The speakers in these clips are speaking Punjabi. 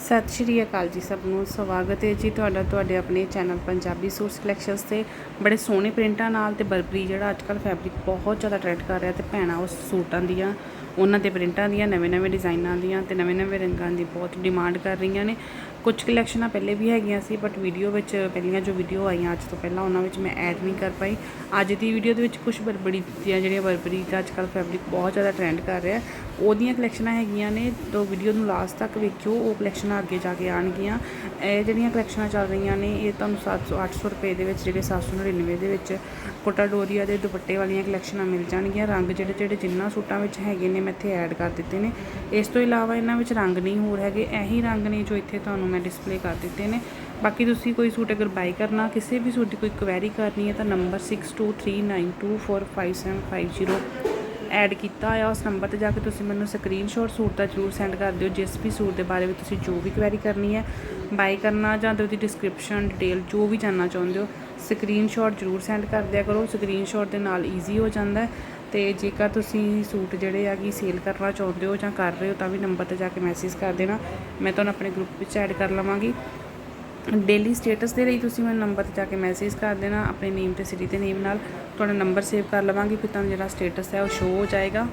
ਸਤਿ ਸ਼੍ਰੀ ਅਕਾਲ ਜੀ ਸਭ ਨੂੰ। ਸਵਾਗਤ ਹੈ ਜੀ ਤੁਹਾਡਾ ਤੁਹਾਡੇ ਆਪਣੇ ਚੈਨਲ ਪੰਜਾਬੀ ਸੂਟ ਕਲੈਕਸ਼ਨਸ ਤੇ। ਬੜੇ ਸੋਹਣੇ ਪ੍ਰਿੰਟਾਂ ਨਾਲ ਤੇ ਬਰਬਰੀ ਜਿਹੜਾ ਅੱਜ ਕੱਲ ਫੈਬਰਿਕ ਬਹੁਤ ਜ਼ਿਆਦਾ ਟ੍ਰੈਂਡ ਕਰ ਰਿਹਾ ਤੇ ਭੈਣਾਂ ਉਸ ਸੂਟਾਂ ਦੀਆਂ, ਉਹਨਾਂ ਦੇ ਪ੍ਰਿੰਟਾਂ ਦੀਆਂ, ਨਵੇਂ-ਨਵੇਂ ਡਿਜ਼ਾਈਨਾਂ ਦੀਆਂ ਤੇ ਨਵੇਂ-ਨਵੇਂ ਰੰਗਾਂ ਦੀ ਬਹੁਤ ਡਿਮਾਂਡ ਕਰ ਰਹੀਆਂ ਨੇ। ਕੁਝ ਕਲੈਕਸ਼ਨਾਂ ਪਹਿਲੇ ਵੀ ਹੈਗੀਆਂ ਸੀ ਬਟ ਵੀਡੀਓ ਵਿੱਚ ਪਹਿਲੀਆਂ ਜੋ ਵੀਡੀਓ ਆਈਆਂ ਅੱਜ ਤੋਂ ਪਹਿਲਾਂ ਉਹਨਾਂ ਵਿੱਚ ਮੈਂ ਐਡ ਨਹੀਂ ਕਰ ਪਾਈ। ਅੱਜ ਦੀ ਵੀਡੀਓ ਦੇ ਵਿੱਚ ਕੁਝ ਬਰਬਰੀ ਦੀਆਂ ਜਿਹੜੀਆਂ ਬਰਬਰੀ ਦਾ ਅੱਜ ਕੱਲ ਫੈਬਰਿਕ ਬਹੁਤ ਜ਼ਿਆਦਾ ਟ੍ਰੈਂਡ ਕਰ ਰਿਹਾ। ਉਹਦੀਆਂ ਕਲੈਕਸ਼ਨਾਂ ਹੈਗੀਆਂ ਨੇ, ਤੋਂ ਵੀਡੀਓ ਨੂੰ ਲਾਸਟ ਤੱਕ ਵੇਖਿਓ, ਉਹ ਕਲੈਕਸ਼ਨਾਂ ਅੱਗੇ ਜਾ ਕੇ ਆਣਗੀਆਂ ਇਹ ਜਿਹੜੀਆਂ ਕਲੈਕਸ਼ਨਾਂ ਚੱਲ ਰਹੀਆਂ ਨੇ, ਇਹ ਤੁਹਾਨੂੰ 700 800 ਰੁਪਏ ਦੇ ਵਿੱਚ ਜਿਹੜੇ 799 ਦੇ ਵਿੱਚ ਕੋਟਾ ਡੋਰੀਆ ਦੇ ਦੁਪੱਟੇ ਵਾਲੀਆਂ ਕਲੈਕਸ਼ਨਾਂ ਮਿਲ ਜਾਣਗੀਆਂ। ਰੰਗ ਜਿਹੜੇ ਜਿਹੜੇ ਜਿੰਨਾ ਸੂਟਾਂ ਵਿੱਚ ਹੈਗੇ ਨੇ, ਮੈਂ ਇੱਥੇ ਐਡ ਕਰ ਦਿੱਤੇ ਨੇ। ਇਸ ਤੋਂ ਇਲਾਵਾ ਇਹਨਾਂ ਵਿੱਚ ਰੰਗ ਨਹੀਂ ਹੋਰ ਹੈਗੇ, ਇਹੀ ਰੰਗ ਨੇ ਜੋ ਇੱਥੇ ਤੁਹਾਨੂੰ ਮੈਂ ਡਿਸਪਲੇ ਕਰ ਦਿੱਤੇ ਨੇ। ਬਾਕੀ ਤੁਸੀਂ ਕੋਈ ਸੂਟ ਅਗਰ ਬਾਈ ਕਰਨਾ, ਕਿਸੇ ਵੀ ਸੂਟ ਦੀ ਕੋਈ ਕੁਐਰੀ ਕਰਨੀ ਹੈ ਤਾਂ ਨੰਬਰ 6239245750 ਐਡ ਕੀਤਾ ਹੋਇਆ ਉਸ ਨੰਬਰ ਤੇ ਜਾ ਕੇ ਤੁਸੀਂ ਮੈਨੂੰ ਸਕਰੀਨਸ਼ਾਟ ਸੂਟ ਦਾ ਜਰੂਰ ਸੈਂਡ ਕਰ ਦਿਓ, ਜਿਸ ਵੀ ਸੂਟ ਦੇ ਬਾਰੇ ਵਿੱਚ ਤੁਸੀਂ ਜੋ ਵੀ ਕੁਐਰੀ ਕਰਨੀ ਹੈ ਬਾਈ ਕਰਨਾ ਜਾਂ ਉਹਦੀ ਡਿਸਕ੍ਰਿਪਸ਼ਨ ਡਿਟੇਲ ਜੋ ਵੀ ਜਾਨਣਾ ਚਾਹੁੰਦੇ ਹੋ ਸਕਰੀਨਸ਼ਾਟ ਜਰੂਰ ਸੈਂਡ ਕਰ ਦਿਆ ਕਰੋ ਸਕਰੀਨਸ਼ਾਟ ਦੇ ਨਾਲ ਈਜ਼ੀ ਹੋ ਜਾਂਦਾ ਹੈ ਤੇ ਜੇਕਰ ਤੁਸੀਂ ਸੂਟ ਜਿਹੜੇ ਆ ਕਿ ਸੇਲ ਕਰਨਾ ਚਾਹੁੰਦੇ ਹੋ ਜਾਂ ਕਰ ਰਹੇ ਹੋ ਤਾਂ ਵੀ ਨੰਬਰ ਤੇ ਜਾ ਕੇ ਮੈਸੇਜ ਕਰ ਦੇਣਾ, ਮੈਂ ਤੁਹਾਨੂੰ ਆਪਣੇ ਗਰੁੱਪ ਵਿੱਚ ਐਡ ਕਰ ਲਵਾਂਗੀ। ਡੇਲੀ ਸਟੇਟਸ ਦੇ ਲਈ ਤੁਸੀਂ ਮੈਨੂੰ ਨੰਬਰ ਤੇ ਜਾ ਕੇ ਮੈਸੇਜ ਕਰ ਦੇਣਾ, ਆਪਣੇ ਨੇਮ ਤੇ ਸਿਟੀ ਤੇ ਨੇਮ ਨਾਲ। ਤੁਹਾਡਾ ਨੰਬਰ ਸੇਵ ਕਰ ਲਵਾਂਗੀ, ਫਿਰ ਤੁਹਾਨੂੰ ਜਿਹੜਾ ਸਟੇਟਸ ਹੈ ਉਹ ਸ਼ੋ ਹੋ ਜਾਏਗਾ।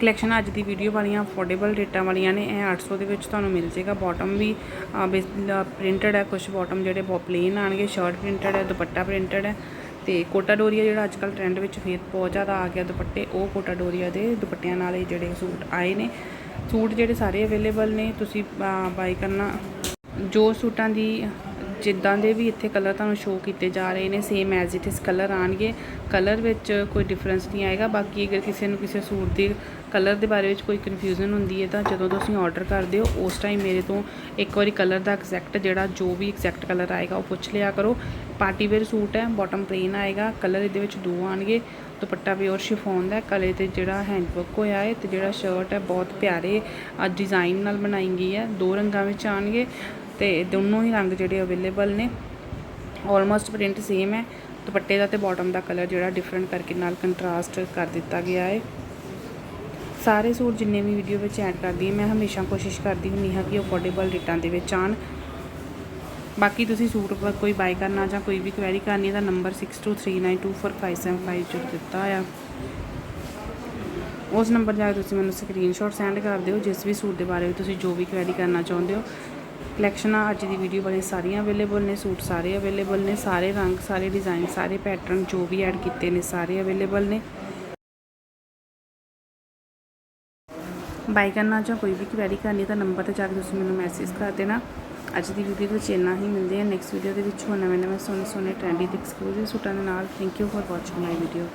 ਕਲੈਕਸ਼ਨ ਅੱਜ ਦੀ ਵੀਡੀਓ ਵਾਲੀਆਂ ਅਫੋਰਡੇਬਲ ਰੇਟਾਂ ਵਾਲੀਆਂ ਨੇ, ਇਹ 800 ਦੇ ਵਿੱਚ ਤੁਹਾਨੂੰ ਮਿਲ ਜਾਏਗਾ। ਬਾਟਮ ਵੀ ਪ੍ਰਿੰਟਡ ਹੈ ਕੁਝ ਬਾਟਮ ਜਿਹੜੇ ਬਹੁਤ ਪਲੇਨ ਆਣਗੇ ਸ਼ਰਟ ਪ੍ਰਿੰਟਡ ਹੈ, ਦੁਪੱਟਾ ਪ੍ਰਿੰਟਡ ਹੈ। ਤੇ ਕੋਟਾ ਡੋਰੀਆ ਜਿਹੜਾ ਅੱਜ ਕੱਲ ਟ੍ਰੈਂਡ ਵਿੱਚ ਫੇਰ ਬਹੁਤ ਜ਼ਿਆਦਾ ਆ ਗਿਆ ਦੁਪੱਟੇ, ਉਹ ਕੋਟਾ ਡੋਰੀਆ ਦੇ ਦੁਪੱਟਿਆਂ ਨਾਲ ਇਹ ਜਿਹੜੇ ਸੂਟ ਆਏ ਨੇ। ਸੂਟ ਜਿਹੜੇ ਸਾਰੇ ਅਵੇਲੇਬਲ ਨੇ, ਤੁਸੀਂ ਬਾਈ ਕਰਨਾ। ਜੋ ਸੂਟਾਂ ਦੀ ਜਿੱਦਾਂ ਦੇ ਵੀ ਇੱਥੇ ਕਲਰ ਤੁਹਾਨੂੰ ਸ਼ੋ ਕੀਤੇ ਜਾ ਰਹੇ ਨੇ same as it is colour ਆਣਗੇ ਕਲਰ ਵਿੱਚ ਕੋਈ ਡਿਫਰੈਂਸ ਨਹੀਂ ਆਏਗਾ। ਬਾਕੀ ਅਗਰ ਕਿਸੇ ਨੂੰ ਕਿਸੇ ਸੂਟ ਦੇ ਕਲਰ ਦੇ ਬਾਰੇ ਵਿੱਚ ਕੋਈ ਕਨਫਿਊਜ਼ਨ ਹੁੰਦੀ ਹੈ ਤਾਂ ਜਦੋਂ ਤੁਸੀਂ ਆਰਡਰ ਕਰਦੇ ਹੋ, ਉਸ ਟਾਈਮ ਮੇਰੇ ਤੋਂ ਇੱਕ ਵਾਰੀ ਕਲਰ ਦਾ ਐਗਜ਼ੈਕਟ ਜਿਹੜਾ ਜੋ ਵੀ ਐਗਜ਼ੈਕਟ ਕਲਰ ਆਏਗਾ, ਉਹ ਪੁੱਛ ਲਿਆ ਕਰੋ। ਪਾਰਟੀ ਵੇਅਰ ਸੂਟ ਹੈ ਬਾਟਮ ਪਲੇਨ ਆਏਗਾ। ਕਲਰ ਇਹਦੇ ਵਿੱਚ ਦੋ ਆਣਗੇ ਦੁਪੱਟਾ ਪਿਓਰ ਸ਼ਿਫੋਨ ਦਾ ਕਲੇ ਤੇ ਜਿਹੜਾ ਹੈਂਡਵਰਕ ਹੋਇਆ ਹੈ ਤੇ ਜਿਹੜਾ ਸ਼ਰਟ ਹੈ, ਬਹੁਤ ਪਿਆਰੇ ਡਿਜ਼ਾਈਨ ਨਾਲ ਬਣਾਈ ਗਈ ਹੈ। ਦੋ ਰੰਗਾਂ ਵਿੱਚ ਆਣਗੇ ਤੇ ਦੋਨੋਂ ਹੀ ਰੰਗ ਜਿਹੜੇ ਅਵੇਲੇਬਲ ਨੇ। ਆਲਮੋਸਟ ਪ੍ਰਿੰਟ ਸੇਮ ਹੈ। ਦੁਪੱਟੇ ਦਾ ਤੇ ਬਾਟਮ ਦਾ ਕਲਰ ਜਿਹੜਾ ਡਿਫਰੈਂਟ ਕਰਕੇ ਨਾਲ ਕੰਟਰਾਸਟ ਕਰ ਦਿੱਤਾ ਗਿਆ ਹੈ। ਸਾਰੇ ਸੂਟ ਜਿੰਨੇ ਵੀ ਵੀਡੀਓ ਵਿੱਚ ਐਡ ਕਰਦੀ ਹਾਂ, ਮੈਂ ਹਮੇਸ਼ਾ ਕੋਸ਼ਿਸ਼ ਕਰਦੀ ਹੁੰਦੀ ਹਾਂ ਕਿ ਅਫੋਰਡੇਬਲ ਰੇਟਾਂ ਦੇ ਵਿੱਚ ਆਣ ਬਾਕੀ ਤੁਸੀਂ ਸੂਟ ਕੋਈ ਬਾਈ ਕਰਨਾ ਜਾਂ ਕੋਈ ਵੀ ਕੁਐਰੀ ਕਰਨੀ ਹੈ ਤਾਂ ਨੰਬਰ 6239245750 ਜੋ ਦਿੱਤਾ ਆ। ਉਸ ਨੰਬਰ ਜਾ ਕੇ ਤੁਸੀਂ ਮੈਨੂੰ ਸਕਰੀਨਸ਼ਾਟ ਸੈਂਡ ਕਰ ਦਿਓ, ਜਿਸ ਵੀ ਸੂਟ ਦੇ ਬਾਰੇ ਤੁਸੀਂ ਜੋ ਵੀ ਕੁਐਰੀ ਕਰਨਾ ਚਾਹੁੰਦੇ ਹੋ। ਕਲੈਕਸ਼ਨਾਂ ਅੱਜ ਦੀ ਵੀਡੀਓ ਵਾਲੀ ਸਾਰੀਆਂ ਅਵੇਲੇਬਲ ਨੇ, ਸੂਟ ਸਾਰੇ ਅਵੇਲੇਬਲ ਨੇ, ਸਾਰੇ ਰੰਗ, ਸਾਰੇ ਡਿਜ਼ਾਈਨ ਸਾਰੇ ਪੈਟਰਨ ਜੋ ਵੀ ਐਡ ਕੀਤੇ ਨੇ, ਸਾਰੇ ਅਵੇਲੇਬਲ ਨੇ। ਬਾਈ ਕਰਨਾ ਜਾਂ ਕੋਈ ਵੀ ਕੁਐਰੀ ਕਰਨੀ ਤਾਂ ਨੰਬਰ ਤੇ ਜਾ ਕੇ ਤੁਸੀਂ ਮੈਨੂੰ ਮੈਸੇਜ ਕਰ ਦੇਣਾ। ਅੱਜ ਦੀ ਵੀਡੀਓ ਵਿੱਚ ਇੰਨਾ ਹੀ, ਮਿਲਦੇ ਆ ਨੈਕਸਟ ਵੀਡੀਓ ਦੇ ਵਿੱਚ ਹੋਰ ਨਵੇਂ ਨਵੇਂ ਸੋਹਣੇ ਸੋਹਣੇ ਟ੍ਰੈਂਡੀ ਤੇ ਐਕਸਕਲੂਸਿਵ ਸੂਟਾਂ ਦੇ ਨਾਲ। Thank you for watching my video